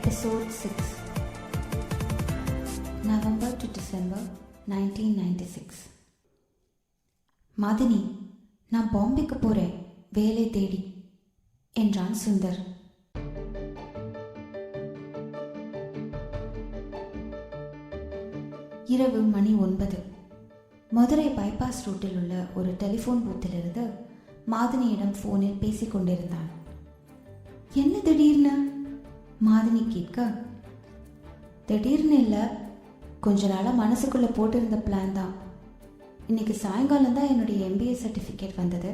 Six November to December nineteen ninety six மாதினி நான் பாம்பேக்கு போகிறேன் வேலை தேடி என்றான் சுந்தர். இரவு மணி ஒன்பது. மதுரை பைபாஸ் ரூட்டில் உள்ள ஒரு டெலிஃபோன் பூத்திலிருந்து மாதினியிடம் ஃபோனில் பேசிக்கொண்டிருந்தான். என்ன திடீர்னு? மாதினி கேட்க திடீர்னு இல்லை கொஞ்ச நாளாக மனசுக்குள்ளே போட்டிருந்த பிளான் தான். இன்னைக்கு சாயங்காலம் தான் என்னுடைய எம்பிஏ சர்டிஃபிகேட் வந்தது.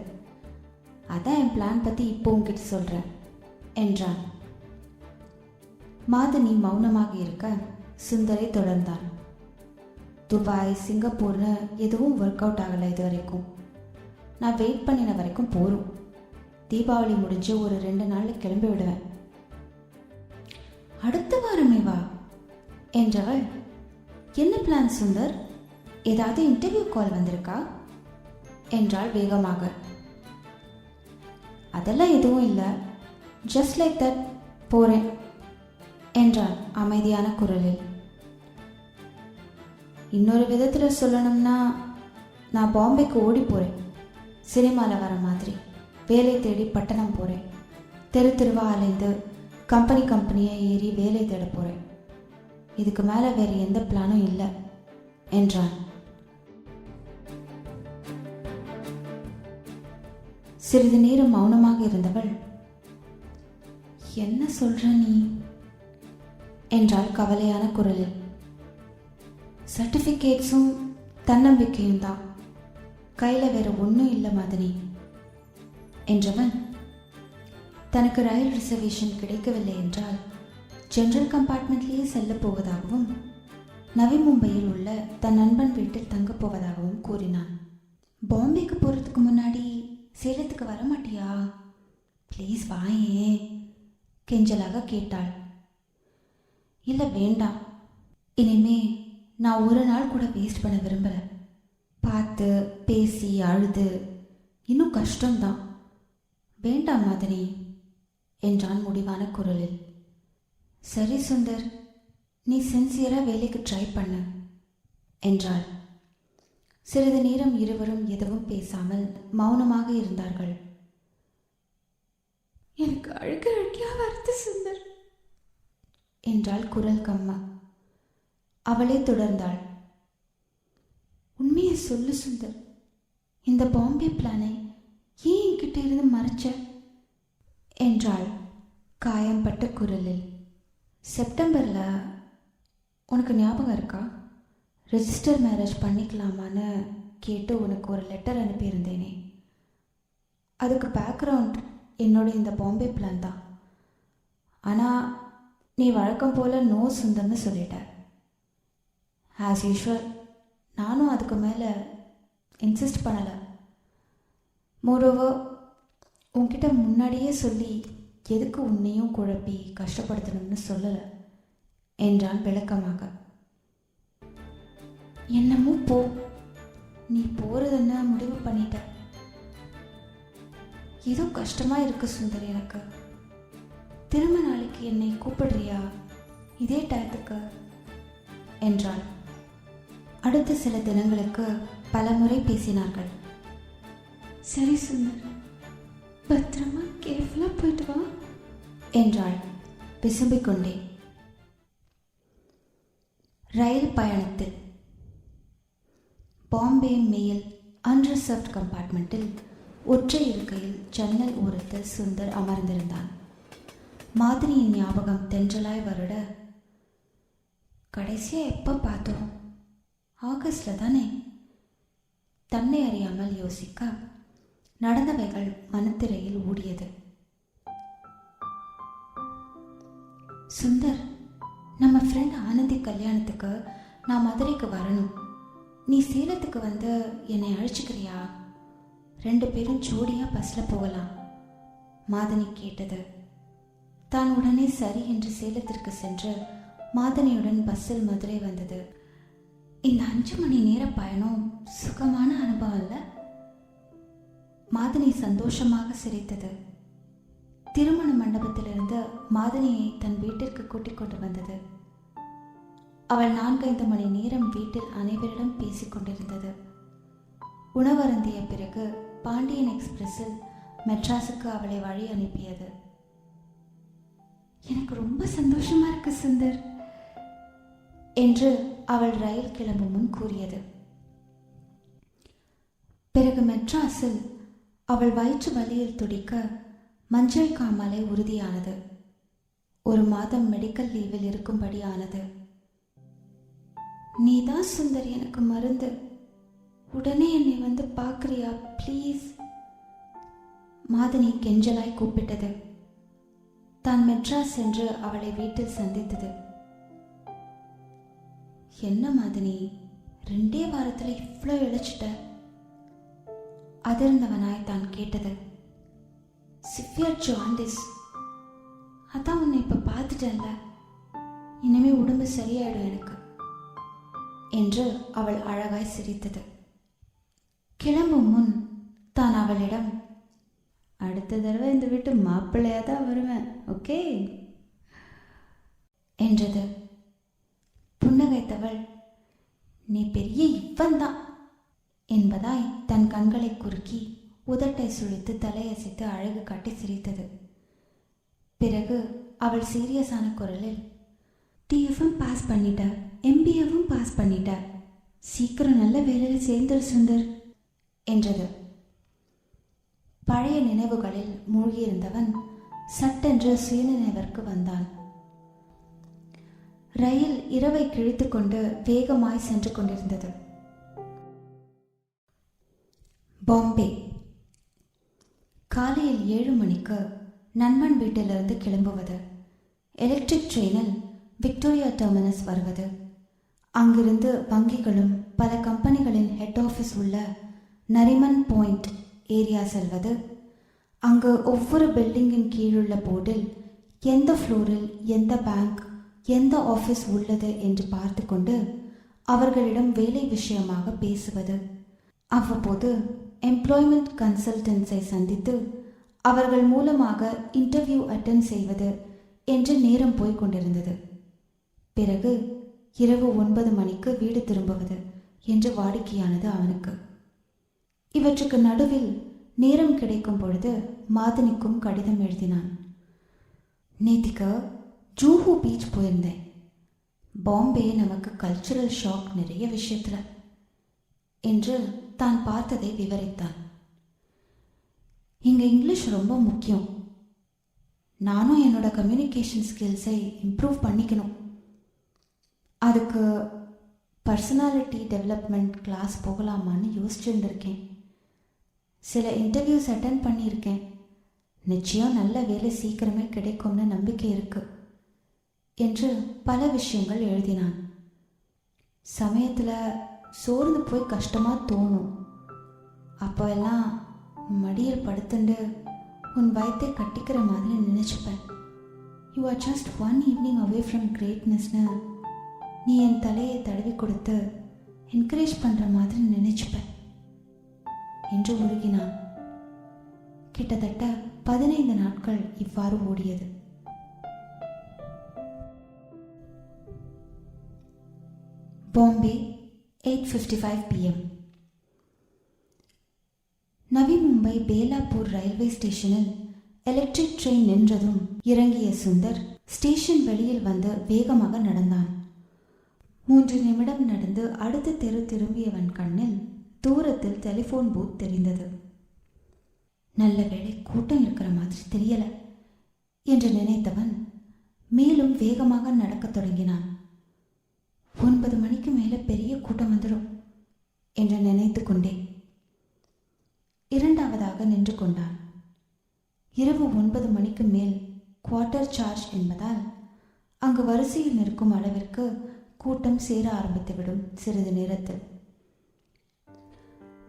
அதான் என் பிளான் பற்றி இப்போ உங்ககிட்ட சொல்கிறேன் என்றான். மாதினி மௌனமாக இருக்க சுந்தரை தொடர்ந்தான். துபாய் சிங்கப்பூர்னு எதுவும் ஒர்க் அவுட் ஆகலை இது வரைக்கும் நான் வெயிட் பண்ணின வரைக்கும் போகும் தீபாவளி முடிஞ்சு ஒரு ரெண்டு நாளில் கிளம்பி விடுவேன். அடுத்த வாரமே வா என்றவள் என்ன பிளான் சுந்தர்? ஏதாவது இன்டர்வியூ கால் வந்திருக்கா? என்றாள் வேகமாக. அதெல்லாம் எதுவும் இல்லை. ஜஸ்ட் லைக் தட் போகிறேன் என்றாள் அமைதியான குரலில். இன்னொரு விதத்தில் சொல்லணும்னா நான் பாம்பேக்கு ஓடி போகிறேன் சினிமாவில் வர மாதிரி. வேலை தேடி பட்டணம் போகிறேன் தெரு தெருவா அலைந்து கம்பெனி கம்பெனியை ஏறி வேலை தேட போகிறேன் இதுக்கு மேலே வேறு எந்த பிளானும் இல்லை என்றான். சிறிது நேரம் மௌனமாக இருந்தவள் என்ன சொல்ற நீ? என்றாள் கவலையான குரலில். சர்டிஃபிகேட்ஸும் தன்னம்பிக்கையும் தான். கையில் வேற ஒன்றும் இல்லை மதனி என்றவன் தனக்கு ரயில் ரிசர்வேஷன் கிடைக்கவில்லை என்றால் ஜென்ரல் கம்பார்ட்மெண்ட்லேயே செல்லப் போவதாகவும் நவி மும்பையில் உள்ள தன் நண்பன் வீட்டில் தங்கப் போவதாகவும் கூறினான். பாம்பேக்கு போகிறதுக்கு முன்னாடி சேலத்துக்கு வர மாட்டியா ப்ளீஸ் வாயே கெஞ்சலாக கேட்டாள். இல்லை வேண்டாம். இனிமே நான் ஒரு நாள் கூட வேஸ்ட் பண்ண விரும்பலை. பார்த்து பேசி அழுது இன்னும் கஷ்டம்தான். வேண்டாம் மாதிரி என்றான் முடிவான குரலில். சரி சுந்தர் நீ சின்சியராக வேலைக்கு ட்ரை பண்ணு என்றாள். சிறிது நேரம் இருவரும் எதுவும் பேசாமல் மௌனமாக இருந்தார்கள். எனக்கு அழுக அழுகியா வருது சுந்தர் என்றாள் குரல் கம்மா. அவளே தொடர்ந்தாள். உண்மையை சொல்லு சுந்தர் இந்த பாம்பே பிளானை ஏன் என்கிட்ட இருந்து மறைச்ச? என்றாள் காயம்பட்ட குரலில். செப்டம்பரில் உனக்கு ஞாபகம் இருக்கா? ரெஜிஸ்டர் மேரேஜ் பண்ணிக்கலாமான்னு கேட்டு உனக்கு ஒரு லெட்டர் அனுப்பியிருந்தேனே. அதுக்கு பேக்ரவுண்ட் என்னோட இந்த பாம்பே பிளான் தான். ஆனால் நீ வழக்கம் போல் நோ சுந்தர்னு சொல்லிட்ட. ஆஸ் யூஷுவல் நானும் அதுக்கு மேலே இன்சிஸ்ட் பண்ணலை. மோரோவர் உன்கிட்ட முன்னாடியே சொல்லி எதுக்கு உன்னையும் குழப்பி கஷ்டப்படுத்தணும்னு சொல்லலை? என்றான் விளக்கமாக. என்னமோ போ. நீ போறதுன்னு முடிவு பண்ணிட்ட? ஏதோ கஷ்டமா இருக்கு சுந்தர் எனக்கு. திரும்ப நாளைக்கு என்னை கூப்பிடுறியா? இதே டயத்துக்கு? என்றாள். அடுத்த சில தினங்களுக்கு பலமுறை பேசினார்கள். சரி சுந்தர். பத்திரமா கேர்ஃபுல்லாக போயிட்டு வா. என்றாள். விசும்பிக் கொண்டே ரயில் பயணத்தில் பாம்பே மெயில் அன்ரிசர்வ்ட் கம்பார்ட்மெண்ட்டில் ஒற்றை இருக்கையில் ஜன்னல் ஓரத்தில் சுந்தர் அமர்ந்திருந்தான். மாதிரியின் ஞாபகம் தென்றலாய் வருட கடைசியாக எப்போ பார்த்தோம்? ஆகஸ்டில் தானே? தன்னை அறியாமல் யோசிக்க நடந்தவைகள் மனத்திரையில் ஓடியது. சுந்தர் நம்ம ஃப்ரெண்ட் ஆனந்தி கல்யாணத்துக்கு நான் மதுரைக்கு வரணும். நீ சேலத்துக்கு வந்து என்னை அழைச்சிக்கிறியா? ரெண்டு பேரும் ஜோடியாக பஸ்ஸில் போகலாம் மாதனி கேட்டது. தான் உடனே சரி என்று சேலத்திற்கு சென்று மாதனியுடன் பஸ்ஸில் மதுரை வந்தது. இந்த அஞ்சு மணி நேர பயணம் சுகமான அனுபவம் இல்லை? மாதனி சந்தோஷமாக சிரித்தது. திருமண மண்டபத்திலிருந்து மாதனியை தன் வீட்டிற்கு கூட்டிக் கொண்டு வந்தது. அவள் நான்கைந்து மணி நேரம் வீட்டில் அனைவரிடம் பேசிக் கொண்டிருந்தது. உணவருந்திய பிறகு பாண்டியன் எக்ஸ்பிரஸில் மெட்ராஸுக்கு அவளை வழி அனுப்பியது. எனக்கு ரொம்ப சந்தோஷமா இருக்கு சுந்தர் என்று அவள் ரயில் கிளம்பும் முன் கூறியது. பிறகு மெட்ராஸில் அவள் வயிற்று வலியில் துடிக்க மஞ்சள் காமாலை உறுதியானது. ஒரு மாதம் மெடிக்கல் லீவில் இருக்கும்படி ஆனது நீதான் சுந்தர் எனக்கு மருந்து. உடனே என்னை வந்து பார்க்குறியா ப்ளீஸ் மாதனி கெஞ்சலாய் கூப்பிட்டது. தான் மெட்ராஸ் சென்று அவளை வீட்டில் சந்தித்தது. என்ன மாதனி ரெண்டே வாரத்தில் இவ்வளோ இழைச்சிட்ட? அதிர்ந்தவனாய் தான் கேட்டது. சிவியர் ஜாண்டிஸ் அதான் உன்னை இப்ப பார்த்துட்டேன்ல. இனிமே உடம்பு சரியாயிடும் எனக்கு என்று அவள் அழகாய் சிரித்தது. கிளம்பும் முன் தான் அவளிடம் அடுத்த தடவை இந்த வீட்டு மாப்பிள்ளையாக தான் வருவேன் ஓகே? என்றது. புன்னகைத்தவள் நீ பெரிய இவன் தான் என்பதாய் தன் கண்களை குறுக்கி உதட்டை சுழித்து தலையசைத்து அழகு காட்டி சிரித்தது. பிறகு அவள் சீரியஸான குரலில் டிஎஃப்எம் பாஸ் பண்ணிட்ட எம்பிஏவும் பாஸ் பண்ணிட்ட. சீக்கிரம் நல்ல வேலையில் சேர்ந்துரு சுந்தர் என்றது. பழைய நினைவுகளில் மூழ்கியிருந்தவன் சட்டென்று சுயநினைவிற்கு வந்தான். ரயில் இரவை கிழித்துக்கொண்டு வேகமாய் சென்று கொண்டிருந்தது. பாம்பே. காலையில் ஏழு மணிக்கு நண்பன் வீட்டிலிருந்து கிளம்புவது. எலக்ட்ரிக் ட்ரெயினில் விக்டோரியா டெர்மினஸ் வருவது. அங்கிருந்து வங்கிகளும் பல கம்பெனிகளின் ஹெட் ஆஃபீஸ் உள்ள நரிமன் பாயிண்ட் ஏரியா செல்வது. அங்கு ஒவ்வொரு பில்டிங்கின் கீழுள்ள போர்டில் எந்த ஃப்ளோரில் எந்த பேங்க் எந்த ஆஃபீஸ் உள்ளது என்று பார்த்து கொண்டு அவர்களிடம் வேலை விஷயமாக பேசுவது. அவ்வப்போது எம்ப்ளாய்மெண்ட் கன்சல்டன்ஸை சந்தித்து அவர்கள் மூலமாக இன்டர்வியூ அட்டென்ட் செய்வது என்று நேரம் போய்க் கொண்டிருந்தது. பிறகு இரவு ஒன்பது மணிக்கு வீடு திரும்புவது என்று வாடிக்கையானது அவனுக்கு. இவற்றுக்கு நடுவில் நேரம் கிடைக்கும் பொழுது மாதனிக்கும் கடிதம் எழுதினான். நேத்திக்கு ஜூஹு பீச் போயிருந்தேன். பாம்பே நமக்கு கல்ச்சுரல் ஷாக் நிறைய விஷயத்துல. என்று தான் பார்த்ததை விவரித்தான். இங்க இங்கிலீஷ் ரொம்ப முக்கியம். நானும் என்னோட கம்யூனிகேஷன் ஸ்கில்ஸை இம்ப்ரூவ் பண்ணிக்கணும். அதுக்கு பர்சனாலிட்டி டெவலப்மெண்ட் கிளாஸ் போகலாமான்னு யோசிச்சுட்டு இருக்கேன் சில இன்டர்வியூஸ் அட்டன் பண்ணியிருக்கேன். நிச்சயம் நல்ல வேலை சீக்கிரமே கிடைக்கும்னு நம்பிக்கை இருக்கு என்று பல விஷயங்கள் எழுதினான். சமயத்தில் சோர்ந்து போய் கஷ்டமாக தோணும். அப்போ எல்லாம் மடியில் படுத்துண்டு உன் பயத்தை கட்டிக்கிற மாதிரி நினச்சிப்பேன். You are just one evening away from கிரேட்னஸ்னு நீ என் தலையை தடவி கொடுத்து என்கரேஜ் பண்ணுற மாதிரி நினச்சிப்பேன். என்று உருகினான். கிட்டத்தட்ட பதினைந்து நாட்கள் இவ்வாறு ஓடியது. Bombay eight fifty five PM Navi Mumbai Belapur railway ஸ்டேஷனில் எலக்ட்ரிக் ட்ரெயின் நின்றதும் இறங்கிய சுந்தர் ஸ்டேஷன் வெளியில் வந்து வேகமாக நடந்தான். மூன்று நிமிடம் நடந்து அடுத்த தெரு திரும்பியவன் கண்ணில் தூரத்தில் டெலிஃபோன் பூத் தெரிந்தது. நல்ல வேளை கூட்டம் இருக்கிற மாதிரி தெரியல என்று நினைத்தவன் மேலும் வேகமாக நடக்கத் தொடங்கினான். ஒன்பது மணிக்கு மேலே பெரிய கூட்டம் வந்துடும் என்று நினைத்து கொண்டேன். இரண்டாவதாக நின்று கொண்டான். இரவு ஒன்பது மணிக்கு மேல் குவார்ட்டர் சார்ஜ் என்பதால் அங்கு வரிசையில் நிற்கும் அளவிற்கு கூட்டம் சேர ஆரம்பித்துவிடும் சிறிது நேரத்தில்.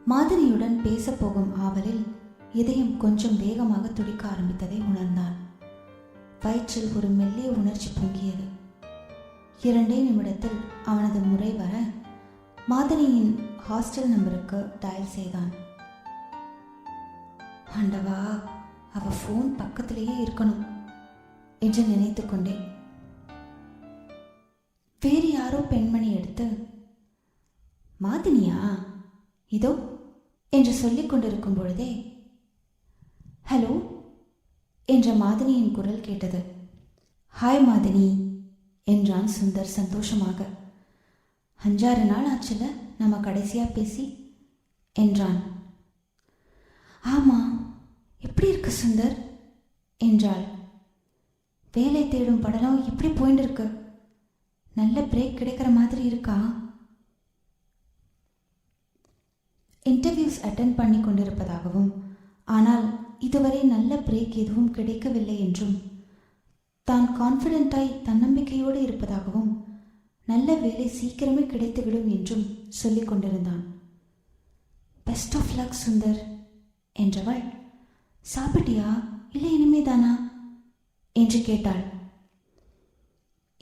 மாதிரியுடன் பேசப்போகும் ஆவலில் இதயம் கொஞ்சம் வேகமாக துடிக்க ஆரம்பித்ததை உணர்ந்தான். வயிற்றில் ஒரு மெல்லிய உணர்ச்சி பொங்கியது. இரண்டே நிமிடத்தில் அவனது முறை வர மாதினியின் ஹாஸ்டல் நம்பருக்கு டயல் செய்தான். ஆண்டவா அவ ஃபோன் பக்கத்திலேயே இருக்கணும் என்று நினைத்து கொண்டேன். வேறு யாரோ பெண்மணி எடுத்து மாதினியா இதோ என்று சொல்லிக் கொண்டிருக்கும் பொழுதே ஹலோ என்ற மாதினியின் குரல் கேட்டது. ஹாய் மாதினி என்றான் சுந்தர் சந்தோஷமாக. அஞ்சாறு நாள் ஆச்சுல நம்ம கடைசியா பேசி என்றான். ஆமா எப்படி இருக்கு சுந்தர்? என்றாள். வேலை தேடும் படலம் எப்படி போயின்னு இருக்கு? நல்ல பிரேக் கிடைக்கிற மாதிரி இருக்கா? இன்டர்வியூஸ் அட்டன் பண்ணி கொண்டிருப்பதாகவும் ஆனால் இதுவரை நல்ல பிரேக் எதுவும் கிடைக்கவில்லை என்றும் தான் கான்ஃபிடென்ட்டாய் தன்னம்பிக்கையோடு இருப்பதாகவும் நல்ல வேலை சீக்கிரமே கிடைத்துவிடும் என்றும் சொல்லிக் கொண்டிருந்தான். பெஸ்ட் ஆஃப் லக் சுந்தர் என்றவள் சாப்பிட்டியா? இல்லை இனிமேதானா? என்று கேட்டாள்.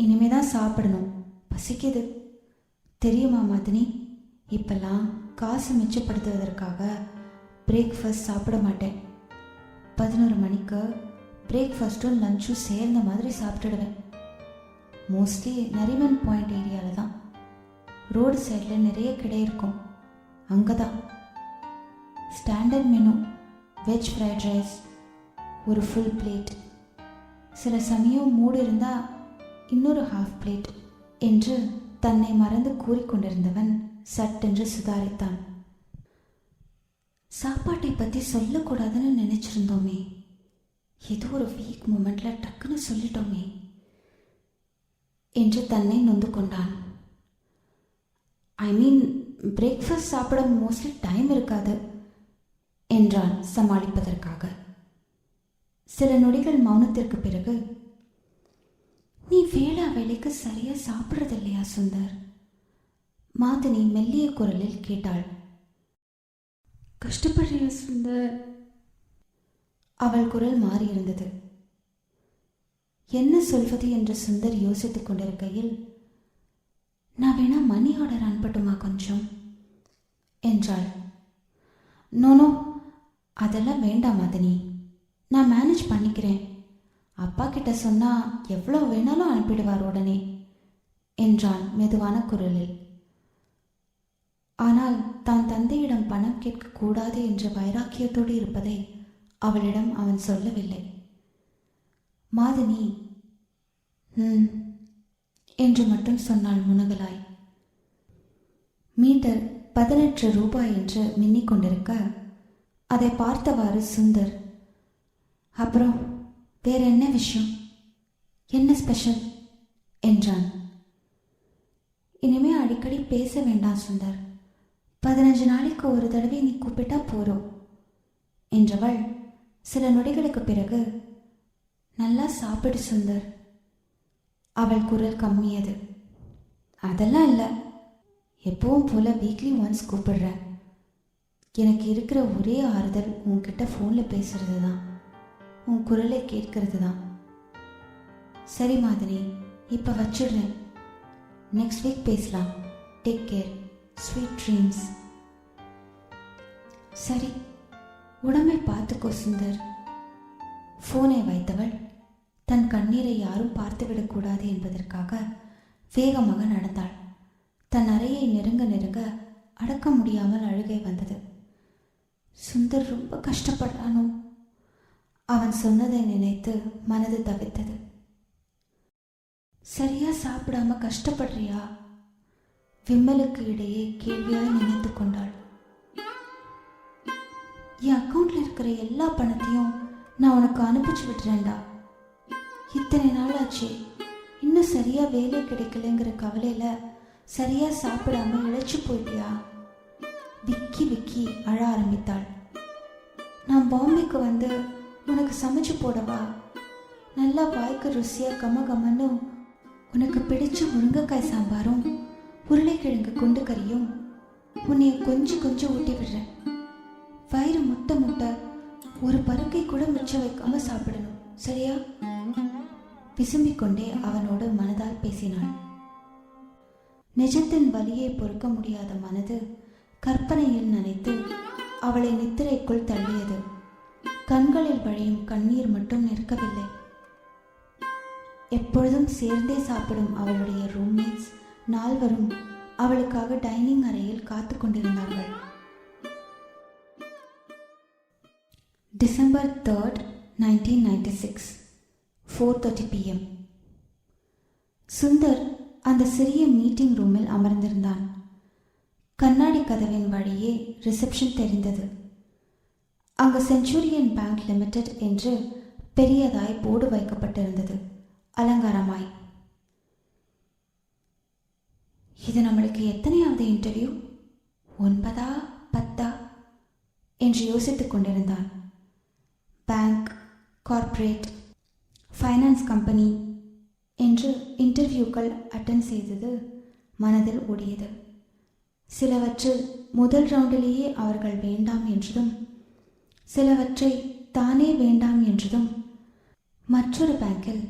இனிமேதான் சாப்பிடணும். பசிக்குது. தெரியுமா மதினி இப்பெல்லாம் காசு மிச்சப்படுத்துவதற்காக பிரேக்ஃபாஸ்ட் சாப்பிட மாட்டேன். பதினோரு மணிக்கு பிரேக்ஃபாஸ்ட்டும் லஞ்சும் சேர்ந்த மாதிரி சாப்பிட்டுடுவேன். மோஸ்ட்லி நரிமன் பாயிண்ட் ஏரியாவில் தான். ரோடு சைடில் நிறைய கடை இருக்கும். அங்கே தான் standard menu veg fried rice ஒரு ஃபுல் பிளேட் சில சமயம் மூடு இருந்தால் இன்னொரு ஹாஃப் பிளேட் என்று தன்னை மறந்து கூறிக்கொண்டிருந்தவன் சட்டென்று சுதாரித்தான். சாப்பாட்டை பற்றி சொல்லக்கூடாதுன்னு நினச்சிருந்தோமே. ஏதோ ஒரு வீக் மூமெண்ட்ல டக்குன்னு சொல்லிட்டோமே. என்று தன்னை நொந்து கொண்டான். ஐ மீன் பிரேக்ஃபாஸ்ட் சாப்பிட மோஸ்ட்லி டைம் இருக்காது என்றான் சமாளிப்பதற்காக. சில நொடிகள் மௌனத்திற்கு பிறகு நீ வேளா வேலைக்கு சரியா சாப்பிட்றது இல்லையா சுந்தர்? மாதினி மெல்லிய குரலில் கேட்டாள். கஷ்டப்படுறியா சுந்தர்? அவள் குரல் மாறியிருந்தது. என்ன சொல்வது? என்று சுந்தர் யோசித்துக் கொண்டிருக்கையில் நான் வேணா மணி ஆர்டர் அனுப்பட்டுமா கொஞ்சம்? என்றாள். நோனோ அதெல்லாம் வேண்டாம் மதனி. நான் மேனேஜ் பண்ணிக்கிறேன். அப்பா கிட்ட சொன்னா எவ்வளோ வேணாலும் அனுப்பிடுவார் உடனே என்றான் மெதுவான குரலில். ஆனால் தான் தந்தையிடம் பணம் கேட்கக்கூடாது என்ற வைராக்கியத்தோடு இருப்பதை அவளிடம் அவன் சொல்லவில்லை. மாதினி ம் என்று மட்டும் சொன்னாள் முனகலாய். மீட்டர் பதினெட்டு ரூபாய் என்று மின்னிக் கொண்டிருக்க அதை பார்த்தவாறு சுந்தர் அப்புறம் வேற என்ன விஷயம்? என்ன ஸ்பெஷல் என்றான். இனிமே அடிக்கடி பேச வேண்டாம் சுந்தர். பதினஞ்சு நாளைக்கு ஒரு தடவை நீ கூப்பிட்டா போறோம் என்றவள் சில நொடிகளுக்கு பிறகு நல்லா சாப்பிடு சுந்தர். அவள் குரல் கம்மியது. அதெல்லாம் இல்லை. எப்பவும் போல வீக்லி ஒன்ஸ் கூப்பிடுறேன். எனக்கு இருக்கிற ஒரே ஆறுதல் உன்கிட்ட ஃபோனில் பேசுறது தான். உன் குரலை கேட்கறது தான். சரி மாதிரி இப்போ வச்சிடுறேன். நெக்ஸ்ட் வீக் பேசலாம். டேக் கேர் ஸ்வீட் ட்ரீம்ஸ் சரி. உடம்பை பார்த்துக்கோ சுந்தர். ஃபோனை வைத்தவள் தன் கண்ணீரை யாரும் பார்த்துவிடக்கூடாது என்பதற்காக வேகமாக நடந்தாள். தன் அறையை நெருங்க நெருங்க அடக்க முடியாமல் அழுகை வந்தது. சுந்தர் ரொம்ப கஷ்டப்படுறானோ அவன் சொன்னதை நினைத்து மனது தவித்தது. சரியா சாப்பிடாம கஷ்டப்படுறியா? விம்மலுக்கு இடையே கேள்வியாய் நினைத்து கொண்டாள். என் அக்கௌண்ட்ல இருக்கிற எல்லா பணத்தையும் நான் உனக்கு அனுப்பிச்சு விட்டுறேன்டா. இத்தனை நாள் ஆச்சு இன்னும் சரியா வேலை கிடைக்கலங்கிற கவலையில சரியா சாப்பிடாம இழைச்சு போயிட்டியா? விக்கி விக்கி அழ ஆரம்பித்தாள். நான் பாம்பேக்கு வந்து உனக்கு சமைச்சு போடவா? நல்லா வாய்க்கு ருசியா கம கமன்னு உனக்கு பிடிச்ச முருங்கைக்காய் சாம்பாரும் உருளைக்கிழங்கு குண்டு கறியும் உன்னை கொஞ்சம் கொஞ்சம் ஊட்டி விடுறேன். வயிறு முட்டை முட்டை. ஒரு பருக்கை கூட மிச்சம் வைக்காம சாப்பிடணும். சரியா? விசும்பிக் கொண்டே அவனோடு மனதால் பேசினாள். நிஜத்தின் வலியை பொறுக்க முடியாத மனது கற்பனையில் நனைத்து அவளை நித்திரைக்குள் தள்ளியது. கண்களில் வழியும் கண்ணீர் மட்டும் நிற்கவில்லை. எப்பொழுதும் சேர்ந்தே சாப்பிடும் அவளுடைய ரூம்மேட்ஸ் நால்வரும் அவளுக்காக டைனிங் அறையில் காத்து கொண்டிருந்தார்கள். December third nineteen ninety six four thirty PM Sundar அந்த சிறிய மீட்டிங் ரூமில் அமர்ந்திருந்தான். கண்ணாடி கதவின் வழியே ரிசப்ஷன் தெரிந்தது. அங்கு செஞ்சுரியன் பேங்க் லிமிடெட் என்று பெரியதாய் போர்டு வைக்கப்பட்டிருந்தது. அலங்காரமாய். இது நம்மளுக்கு எத்தனையாவது இன்டர்வியூ ஒன்பதா? பத்தா? என்று யோசித்துக் கொண்டிருந்தான். பேங்க் கார்ப்பரேட் ஃபைனான்ஸ் கம்பெனி என்று இன்டர்வியூக்கள் அட்டன் செய்தது மனதில் ஓடியது. சிலவற்றில் முதல் ரவுண்டிலேயே அவர்கள் வேண்டாம் என்றதும் சிலவற்றை தானே வேண்டாம் என்றதும் மற்றொரு பேங்கில்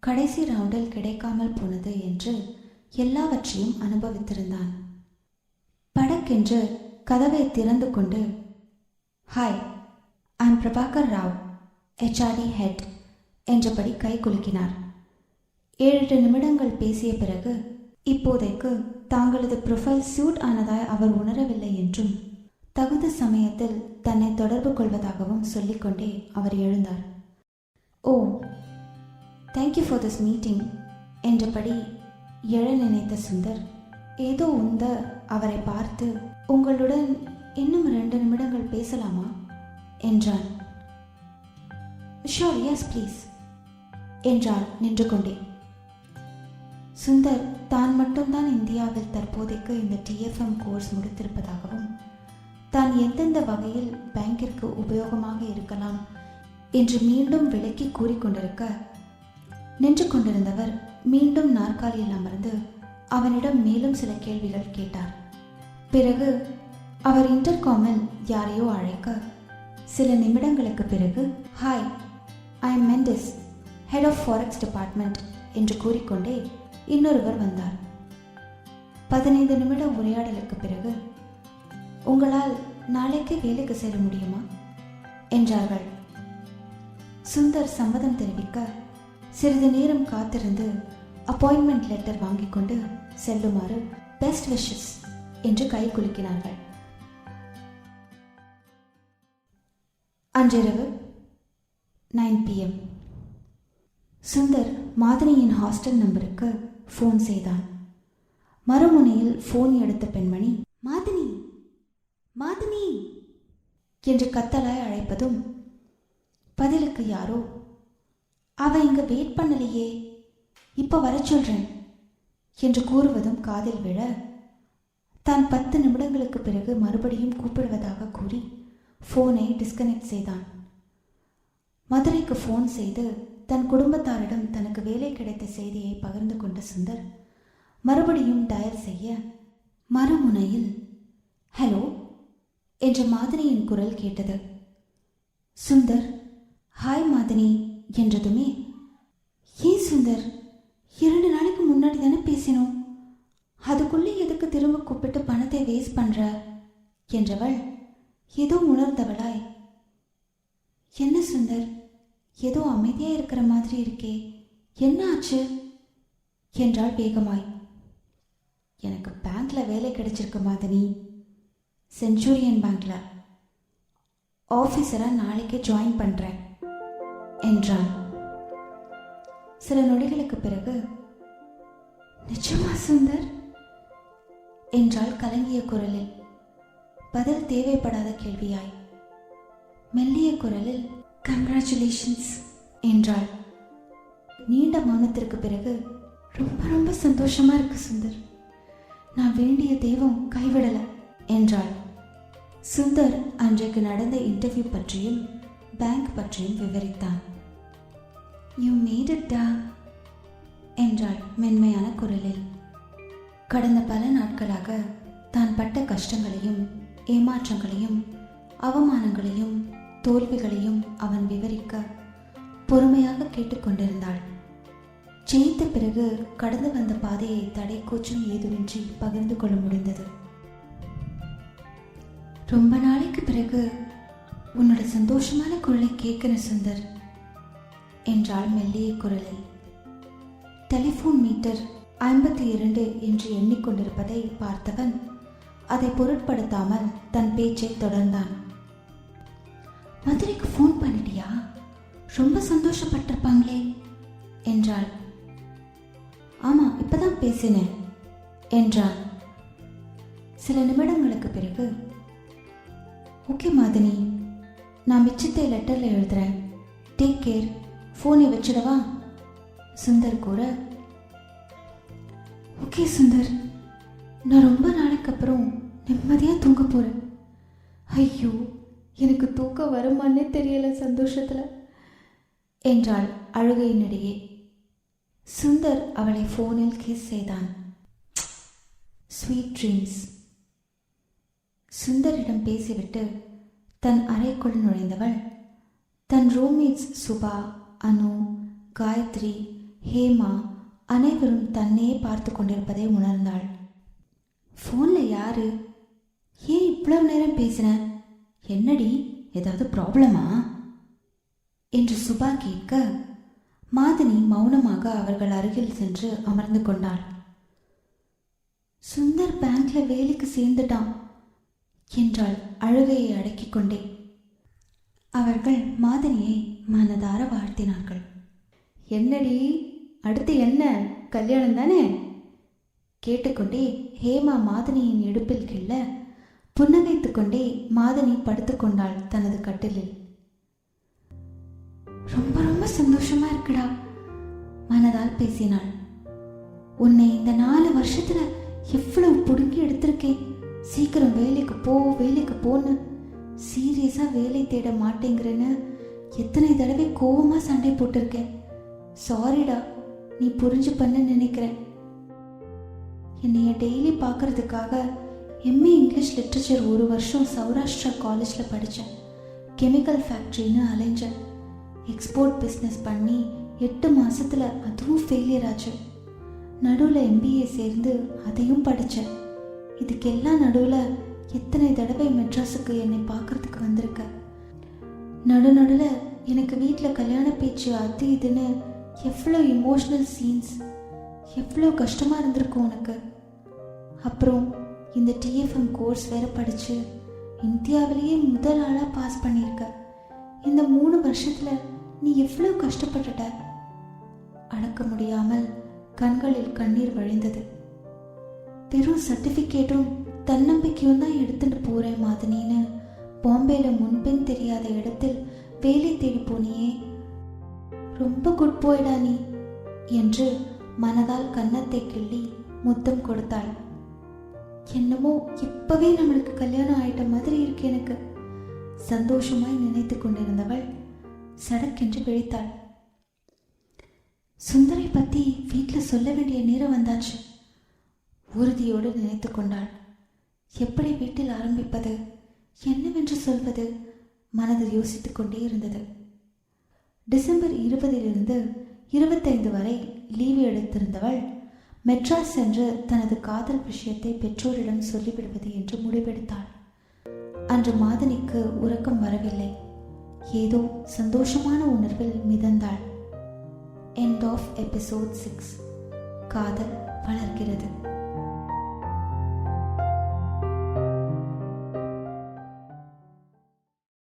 கடைசி ரவுண்டில் கிடைக்காமல் போனது என்று எல்லாவற்றையும் அனுபவித்திருந்தான். படக்கென்று கதவை திறந்து கொண்டு hi I'm Prabhakar Rao HRD head என்றபடி கை குலுக்கினார். ஏழெட்டு நிமிடங்கள் பேசிய பிறகு இப்போதைக்கு தாங்களது ப்ரொஃபைல் சூட் ஆனதாய் அவர் உணரவில்லை என்றும் தகுந்த சமயத்தில் தன்னை தொடர்பு கொள்வதாகவும் சொல்லிக்கொண்டே அவர் எழுந்தார். ஓ thank you for this meeting என்றபடி எழ நினைத்த சுந்தர் ஏதோ உந்த அவரை பார்த்து உங்களுடன் இன்னும் ரெண்டு நிமிடங்கள் பேசலாமா? என்றான். ஷோர் எஸ் ப்ளீஸ் என்றாள் நின்று கொண்டே சுந்தர் தான் மட்டும்தான் இந்தியாவில் தற்போதைக்கு இந்த டிஎஃப்எம் கோர்ஸ் முடித்திருப்பதாகவும் தான் எந்தெந்த வகையில் பேங்கிற்கு உபயோகமாக இருக்கலாம் என்று மீண்டும் விளக்கி கூறிக்கொண்டிருக்க நின்று கொண்டிருந்தவர் மீண்டும் நாற்காலியில் அமர்ந்து அவனிடம் மேலும் சில கேள்விகள் கேட்டார். பிறகு அவர் இன்டர்காமில் யாரையோ அழைக்க சில நிமிடங்களுக்கு பிறகு hi I am Mendis head of forex department என்று கூறிக்கொண்டே இன்னொருவர் வந்தார். பதினைந்து நிமிட உரையாடலுக்கு பிறகு உங்களால் நாளைக்கு வேலைக்கு செல்ல முடியுமா? என்றார்கள். சுந்தர் சம்மதம் தெரிவிக்க சிறிது நேரம் காத்திருந்து அப்பாயின்மெண்ட் லெட்டர் வாங்கிக் கொண்டு செல்லுமாறு பெஸ்ட் விஷஸ் என்று கை குலுக்கினார்கள். அன்றிரவு நைன் பிஎம் சுந்தர் மாதினியின் ஹாஸ்டல் நம்பருக்கு ஃபோன் செய்தான். மறுமுனையில் ஃபோன் எடுத்த பெண்மணி மாதினி மாதினி! என்று கத்தலாய் அழைப்பதும் பதிலுக்கு யாரோ அவ இங்க வெயிட் பண்ணலையே இப்ப வர சொல்றேன் என்று கூறுவதும் காதில் விழ தான் பத்து நிமிடங்களுக்கு பிறகு மறுபடியும் கூப்பிடுவதாக கூறி ஃபோனை டிஸ்கனெக்ட் செய்தான். மதுரைக்கு ஃபோன் செய்து தன் குடும்பத்தாரிடம் தனக்கு வேலை கிடைத்த செய்தியை பகிர்ந்து கொண்ட சுந்தர் மறுபடியும் டயல் செய்ய மறுமுனையில் ஹலோ என்ற மாதினியின் குரல் கேட்டது. சுந்தர் ஹாய் மாதினி என்றதுமே ஏன் சுந்தர்? இரண்டு நாளைக்கு முன்னாடி தானே பேசினோம். அதுக்குள்ளே எதுக்கு திரும்ப கூப்பிட்டு பணத்தை வேஸ்ட் பண்ற? என்றவள் ஏதோ உணர்ந்தவளாய். என்ன சுந்தர்? ஏதோ அமைதியா இருக்கிற மாதிரி இருக்கே. என்ன ஆச்சு? என்றாள் வேகமாய். எனக்கு பேங்க்ல வேலை கிடைச்சிருக்கு மாதிரி செஞ்சுரியன் பேங்க்ல. ஆஃபீஸராக நாளைக்கே ஜாயின் பண்ணுறேன் என்றான் சில நொடிகளுக்கு பிறகு நிஜமா சுந்தர்? என்றாள் கலங்கிய குரலில். பதில் தேவைப்படாத கேள்வியாய். மெல்லிய குரலில் கங்க்ராச்சுலேஷன்ஸ் என்றாள். நீண்ட மௌனத்திற்கு பிறகு ரொம்ப ரொம்ப சந்தோஷமா இருக்கு சுந்தர். நான் வேண்டிய தெய்வம் கைவிடல என்றாள். சுந்தர் அன்றைக்கு நடந்த இன்டர்வியூ பற்றியும் பேங்க் பற்றியும் விவரித்தான். யூ மேட் டா என்றாள் மென்மையான குரலில். கடந்த பல நாட்களாக தான் பட்ட கஷ்டங்களையும் ஏமாற்றங்களையும் அவமானங்களையும் தோல்விகளையும் அவன் விவரிக்க பொறுமையாக கேட்டுக்கொண்டிருந்தாள் ஜெயித்த பிறகு கடந்து வந்த பாதையை தடை கூச்சம் ஏதுமின்றி பகிர்ந்து கொள்ள முடிந்தது. ரொம்ப நாளைக்கு பிறகு உன்னோட சந்தோஷமான குரலை கேட்கிறேன் சுந்தர் என்றாள் மெல்லிய குரலில். டெலிஃபோன் மீட்டர் ஐம்பத்தி இரண்டு என்று எண்ணிக்கொண்டிருப்பதை பார்த்தவன் அதை பொருட்படுத்தாமல் தன் பேச்சை தொடர்ந்தான். மதுரைக்கு ஃபோன் பண்ணிட்டியா? ரொம்ப சந்தோஷப்பட்டிருப்பாங்களே என்றாள். ஆமா இப்பதான் பேசினேன் என்றான். சில நிமிடங்களுக்கு பிறகு ஓகே மாதினி நான் மிச்சத்தை லெட்டரில் எழுதுறேன். டேக் கேர் ஃபோனை வச்சிடவா? சுந்தர் கூற ஓகே சுந்தர். நான் ரொம்ப நாளைக்கு அப்புறம் நிம்மதியாக தூங்க போகிறேன் ஐயோ எனக்கு தூக்கம் வருமானே தெரியல சந்தோஷத்தில். என்றாள் அழுகையினிடையே சுந்தர் அவளை ஃபோனில் கிஸ் செய்தான். ஸ்வீட் ட்ரீம்ஸ் சுந்தரிடம் பேசிவிட்டு தன் அறைக்குள் நுழைந்தவள் தன் ரூம்மேட்ஸ் சுபா அனு காயத்ரி ஹேமா அனைவரும் தன்னையே பார்த்து கொண்டிருப்பதை உணர்ந்தாள். ஃபோனில் யாரு? ஏன் இவ்வளவு நேரம் பேசின என்னடி ஏதாவது ப்ராப்ளமா? என்று சுபா கேட்க மாதினி மௌனமாக அவர்கள் அருகில் சென்று அமர்ந்து கொண்டாள். சுந்தர் பேங்க்ல வேலைக்கு சேர்ந்துட்டான் என்றாள் அழுகையை அடக்கிக் கொண்டே. அவர்கள் மாதினியை மனதார வாழ்த்தினார்கள். என்னடி அடுத்து என்ன? கல்யாணம் தானே? கேட்டுக்கொண்டே ஹேமா மாதினியின் இடுப்பில் கிள்ள புன்னகைத்துக் கொண்டே மாதனி படுத்துக்கொண்டாள் தனது கட்டிலில். ரொம்ப ரொம்ப சந்தோஷமா இருக்குடா மனதால் பேசினாள். உன்னை இந்த நாலு வருஷத்துல எவ்வளவு புடுங்கி எடுத்திருக்கேன். சீக்கிரம் வேலைக்கு போ வேலைக்கு போன்னு. சீரியஸா வேலை தேட மாட்டேங்கிறேன்னு எத்தனை தடவை கோவமா சண்டை போட்டிருக்கேன். சாரிடா நீ புரிஞ்சு பண்ண நினைக்கிறேன். என்னைய டெய்லி பார்க்கறதுக்காக எம்ஏ இங்கிலீஷ் லிட்ரேச்சர் ஒரு வருஷம் சௌராஷ்டிரா காலேஜில் படித்தேன் கெமிக்கல் ஃபேக்ட்ரின்னு அலைஞ்சேன். எக்ஸ்போர்ட் பிஸ்னஸ் பண்ணி எட்டு மாதத்தில் அதுவும் ஃபெயிலியர் ஆச்சு. நடுவில் எம்பிஏ சேர்ந்து அதையும் படித்தேன் இதுக்கெல்லாம் நடுவில் எத்தனை தடவை மெட்ராஸுக்கு என்னை பார்க்கறதுக்கு வந்திருக்க? நடு நடுவில் எனக்கு வீட்டில் கல்யாண பேச்சு அது இதுன்னு எவ்வளோ இமோஷ்னல் சீன்ஸ் எவ்வளோ கஷ்டமாக இருந்திருக்கும் உனக்கு? அப்புறம் இந்த டிஎஃப்எம் கோர்ஸ் வேற படித்து இந்தியாவிலேயே முதல் ஆளாக பாஸ் பண்ணியிருக்க. இந்த மூணு வருஷத்துல நீ எவ்வளவு கஷ்டப்பட்டுட்ட? அடக்க முடியாமல் கண்களில் கண்ணீர் வழிந்தது. பெரும் சர்டிஃபிகேட்டும் தன்னம்பிக்கையும் தான் எடுத்துட்டு போறேன் மாதினின்னு பாம்பேல முன்பின் தெரியாத இடத்தில் வேலை தேடி போனியே. ரொம்ப குட் போயிடா நீ என்று மனதால் கன்னத்தை கிள்ளி முத்தம் கொடுத்தாள். என்னமோ இப்பவே நம்மளுக்கு கல்யாணம் ஆயிட்ட மாதிரி இருக்கு எனக்கு. சந்தோஷமாய் நினைத்து கொண்டிருந்தவள் சடக்கென்று விழித்தாள். சுந்தரை பத்தி வீட்டில் சொல்ல வேண்டிய நேரம் வந்தாச்சு. உறுதியோடு நினைத்து கொண்டாள். எப்படி வீட்டில் ஆரம்பிப்பது? என்னவென்று சொல்வது? மனதில் யோசித்துக் கொண்டே இருந்தது. டிசம்பர் இருபதிலிருந்து இருபத்தைந்து வரை லீவு எடுத்திருந்தவள் மெட்ராஸ் சென்று தனது காதல் விஷயத்தை பெற்றோரிடம் சொல்லிவிடுவது என்று முடிவெடுத்தாள். அன்று மாதனிக்கு உறக்கம் வரவில்லை. ஏதோ சந்தோஷமான உணர்வில் மிதந்தாள். எண்ட் ஆஃப் எபிசோட் சிக்ஸ் காதல் வளர்கிறது.